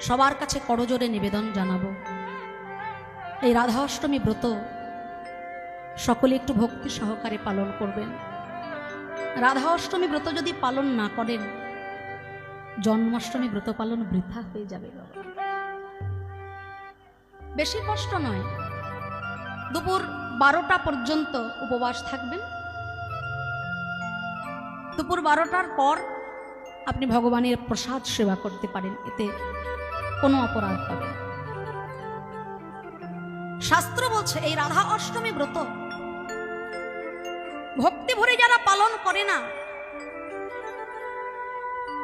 সবার কাছে করজোরে নিবেদন জানাব। এই রাধা অষ্টমী ব্রত সকলে একটু ভক্তি সহকারে পালন করবেন। রাধা অষ্টমী ব্রত যদি পালন না করেন, জন্মাষ্টমী ব্রত পালন বৃথা হয়ে যাবে। বেশি কষ্ট নয়। দুপুর বারোটা পর্যন্ত উপবাস থাকবেন। দুপুর বারোটার পর আপনি ভগবানের প্রসাদ সেবা করতে পারেন। এতে কোনো অপরাধ হবে। শাস্ত্র বলছে, এই রাধা অষ্টমী ব্রত ভক্তি ভরে যারা পালন করে না,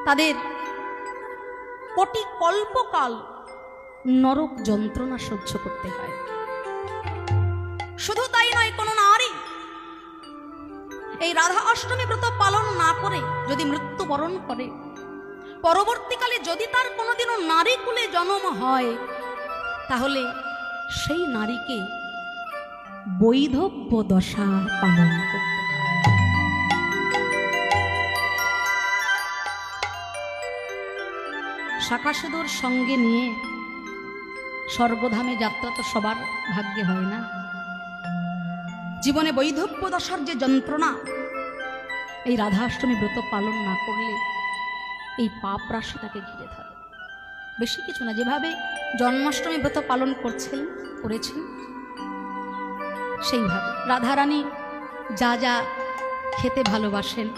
তাদের কোটি কল্পকাল নরক যন্ত্রণা সহ্য করতে হয় শুধু তাই নয়, কোনো নারী এই রাধা অষ্টমী ব্রত পালন না করে যদি মৃত্যুবরণ করে পরবর্তীকালে যদি তার কোনোদিনও নারী কুলে জন্ম হয়, তাহলে সেই নারীকে বৈধব্য দশা পালন করতে সঙ্গে নিয়ে স্বর্গধামে যাত্রা তো সবার ভাগ্যে হয় না। জীবনে বৈধব্য দশার যে যন্ত্রণা, এই রাধাষ্টমী ব্রত পালন না করলে এই পাপ রাশি তাকে ঘিরে ধরে। বেশি কিছু না, যেভাবে জন্মাষ্টমী ব্রত পালন করছেন, করেছেন, সেইভাবে। রাধারানী যা যা খেতে ভালোবাসেন,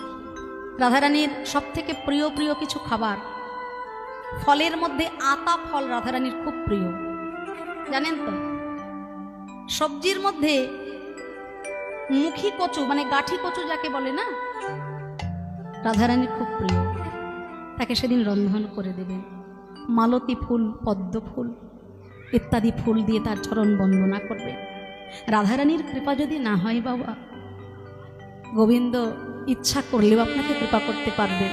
রাধারানীর সব থেকে প্রিয় প্রিয় কিছু খাবার, ফলের মধ্যে আতা ফল রাধারানীর খুব প্রিয়। জানেন তো? সবজির মধ্যে মুখী কচু মানে গাঠি কচু যাকে বলে না, রাধারানীর খুব প্রিয়। তাকে সেদিন রন্ধন করে দেবেন। মালতী ফুল, পদ্ম ফুল, ইত্যাদি ফুল দিয়ে তার চরণ বন্দনা করবে রাধারানীর কৃপা যদি না হয় বাবা, গোবিন্দ ইচ্ছা করলেও আপনাকে কৃপা করতে পারবেন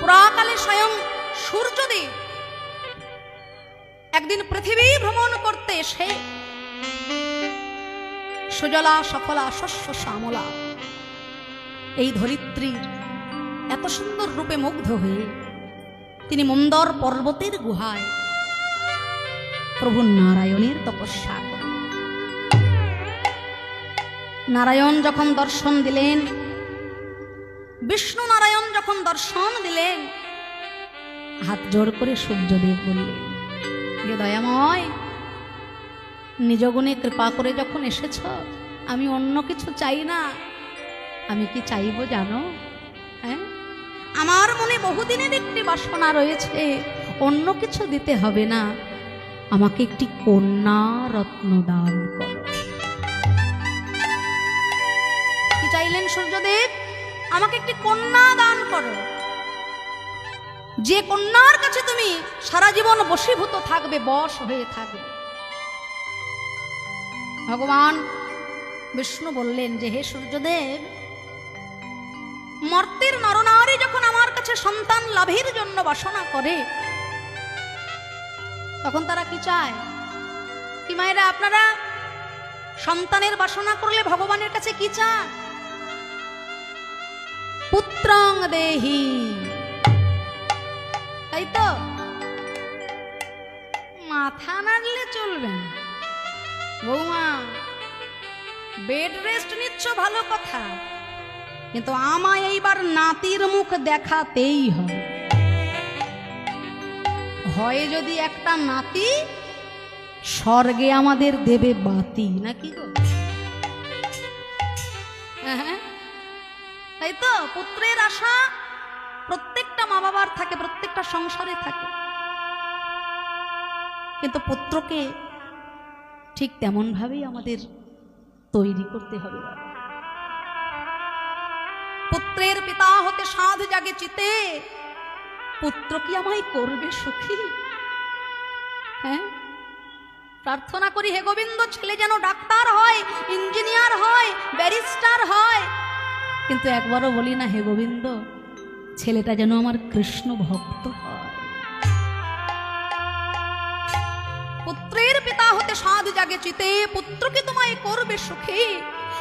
পুরাকালে স্বয়ং সূর্যদেব একদিন পৃথিবী ভ্রমণ করতে এসে সুজলা সফলা শস্য শ্যামলা এই ধরিত্রীর এত সুন্দর রূপে মুগ্ধ হয়ে তিনি মন্দর পর্বতের গুহায় প্রভু নারায়ণের তপস্যা নারায়ণ যখন দর্শন দিলেন, বিষ্ণু নারায়ণ যখন দর্শন দিলেন, হাত জোড় করে সূর্যদেব বললেন হে দয়াময় নিজ গুণে কৃপা করে যখন এসেছ, আমি অন্য কিছু চাই না। আমি কি চাইব জানো? হ্যাঁ? আমার মনে বহুদিনের একটি বাসনা রয়েছে। অন্য কিছু দিতে হবে না। আমাকে একটি কন্যা রত্ন দান করো। কি চাইলেন সূর্যদেব? আমাকে একটি কন্যা দান করো। যে কন্যার কাছে তুমি সারা জীবন বশীভূত থাকবে, বশ হয়ে থাকবে। ভগবান বিষ্ণু বললেন যে, হে সূর্যদেব মর্তের নরনারী যখন আমার কাছে সন্তান লাভের জন্য বাসনা করে, তখন তারা কি চায়? কি মায়েরা, আপনারা সন্তানের বাসনা করলে ভগবানের কাছে কি চান? পুত্রং দেহি। তাই তো? মাথা নাড়লে চলবে বৌমা, বেড রেস্ট নিচ্ছ ভালো কথা। কিন্তু আমায় এইবার নাতির মুখ দেখাতেই হবে। হয় যদি একটা নাতি স্বর্গে আমাদের দেবে বাতি, নাকি গো? হ্যাঁ তাই তো, পুত্রের আশা প্রত্যেকটা মা বাবার থাকে, প্রত্যেকটা সংসারে থাকে। কিন্তু পুত্রকে ঠিক তেমন ভাবেই আমাদের তৈরি করতে হবে। পুত্রের পিতা হতে সাধ জাগে চিতে। পুত্র কি আমায় করবে সুখী? হ্যাঁ? প্রার্থনা করি হে গোবিন্দ, ছেলে যেন ডাক্তার হয়, ইঞ্জিনিয়ার হয়, ব্যারিস্টার হয়। কিন্তু একবারও বলি না হে গোবিন্দ, ছেলেটা যেন আমার কৃষ্ণ ভক্ত পুত্রের পিতা হতে সাধ জাগে চিতে পুত্রকে তোমায় করবে সুখী?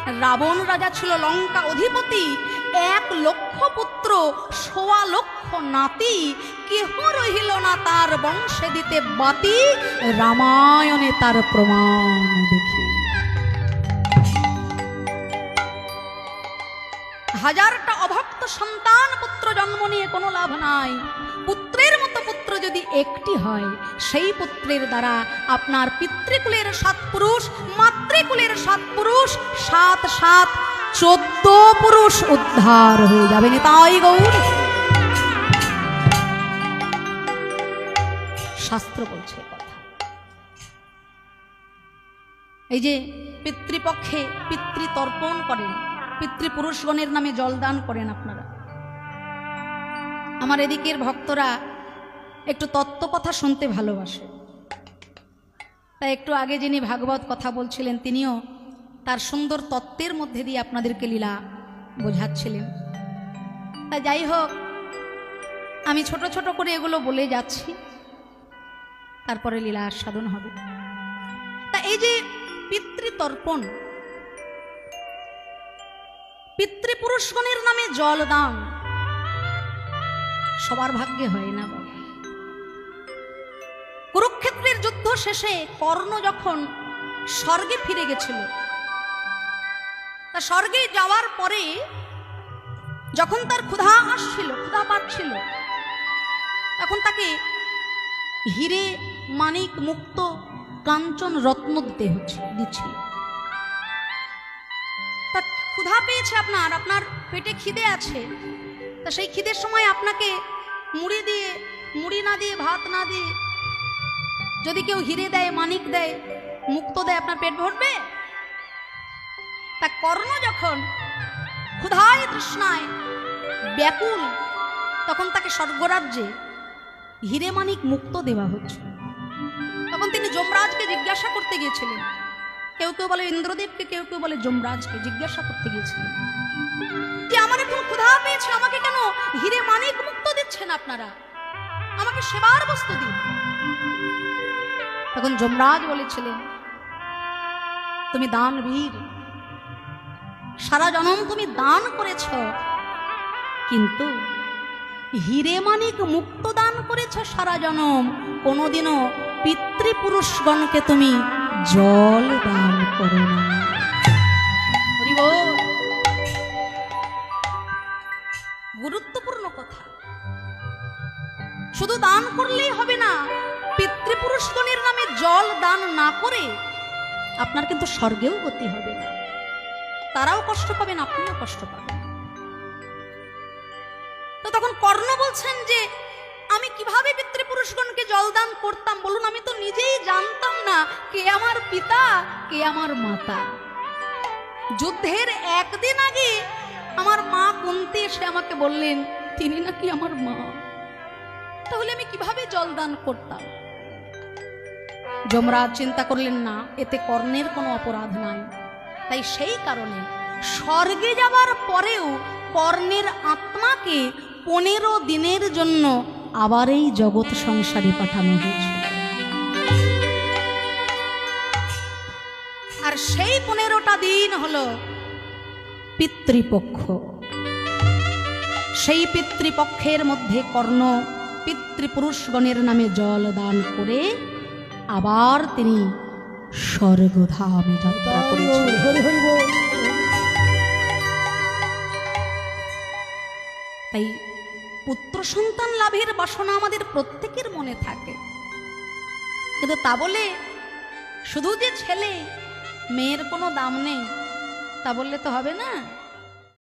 রাবণ রাজা ছিল লঙ্কা অধিপতি। এক লক্ষ পুত্র, সোয়া লক্ষ নাতি। কেহ রহিল না তার বংশে দিতে বাতি? রামায়ণে তার প্রমাণ হাজারটা অভক্ত সন্তান পুত্র জন্ম নিয়ে কোনো লাভ নাই। পুত্রের মতো পুত্র যদি একটি হয়, সেই পুত্রের দ্বারা আপনার পিতৃকুলের সাত পুরুষ, মাতৃকুলের সাত পুরুষ, সাত সাত চোদ্দ পুরুষ উদ্ধার হয়ে যাবেন তাই গৌর। শাস্ত্র বলছে কথা। এই যে পিতৃপক্ষে পিতৃতর্পণ করেন পিতৃপুরুষগণের নামে জলদান করেন আপনারা। আমার এদিকের ভক্তরা একটু তত্ত্ব কথা শুনতে ভালোবাসে। তাই একটু আগে যিনি ভাগবত কথা বলছিলেন, তিনিও তার সুন্দর তত্ত্বের মধ্যে দিয়ে আপনাদেরকে লীলা বোঝাচ্ছিলেন। তাই যাই হোক, আমি ছোট ছোট করে এগুলো বলে যাচ্ছি। তারপরে লীলা আস্বাদন হবে। তা এই যে পিতৃতর্পণ পিতৃপুরুষগণের নামে জল দান সবার ভাগ্যে হয় না বাবা। কুরুক্ষেত্রের যুদ্ধ শেষে কর্ণ যখন স্বর্গে ফিরে গেছিল, তা স্বর্গে যাওয়ার পরে যখন তার ক্ষুধা আসছিল, ক্ষুধা পাচ্ছিল, তখন তাকে হিরে মানিক মুক্ত কাঞ্চন রত্ন দিতে হচ্ছে দিচ্ছিল তা ক্ষুধা পেয়েছে আপনার আপনার পেটে খিদে আছে। তা সেই খিদের সময় আপনাকে মুড়ি দিয়ে, মুড়ি না দিয়ে, ভাত না দিয়ে যদি কেউ হিরে দেয়, মানিক দেয়, মুক্ত দেয়, আপনার পেট ভরবে? তা কর্ণ যখন ক্ষুধায় তৃষ্ণায় ব্যাকুল, তখন তাকে স্বর্গরাজ্যে হিরে মানিক মুক্ত দেওয়া হচ্ছে। তখন তিনি যমরাজকে জিজ্ঞাসা করতে গিয়েছিলেন কেউ কেউ বলে ইন্দ্রদেবকে, কেউ কেউ বলে যমরাজকে জিজ্ঞাসা করতে গিয়েছিলেন। যে আমার এখন ক্ষুধা পেয়েছে, আমাকে কেন হিরে মানিক মুক্ত দিচ্ছেন আপনারা? আমাকে সেবার বস্তু দিন। তখন যমরাজ বলেছিলেন, তুমি দান বীর সারা জনম তুমি দান করেছ, কিন্তু হিরে মানিক মুক্ত দান করেছ সারা জনম। কোনোদিনও পিতৃপুরুষগণকে তুমি জল দান করো না। গুরুত্বপূর্ণ কথা। শুধু দান করলেই হবে না, পিতৃপুরুষগণের নামে জল দান না করে আপনার কিন্তু স্বর্গেও গতি হবে না। তারাও কষ্ট পাবেন, আপনিও কষ্ট পাবেন। তো তখন কর্ণ বলছেন যে, আমি কীভাবে পিতৃপুরুষগণকে জলদান করতাম? বলুন, আমি তো নিজেই জানতাম না কে আমার পিতা, কে আমার মাতা। যুদ্ধের একদিন আগে আমার মা কুন্তি এসে আমাকে বললেন, তিনি নাকি আমার মা। তাহলে আমি কীভাবে জলদান করতাম? যমরাজ চিন্তা করলেন, না, এতে কর্ণের কোনো অপরাধ নাই। তাই সেই কারণে স্বর্গে যাওয়ার পরেও কর্ণের আত্মাকে পনেরো দিনের জন্য আবার এই জগৎ সংসারে পাঠানো হয়েছে। আর সেই পনেরোটা দিন হলো পিতৃপক্ষ। সেই পিতৃপক্ষের মধ্যে কর্ণ পিতৃপুরুষগণের নামে জল দান করে আবার তিনি স্বর্গধামে যাত্রা করেছিলেন। তাই পুত্র সন্তান লাভের বাসনা আমাদের প্রত্যেকের মনে থাকে। কিন্তু তা বলে শুধু যে ছেলে মেয়ের কোনো দাম নেই। তা বললে তো হবে না।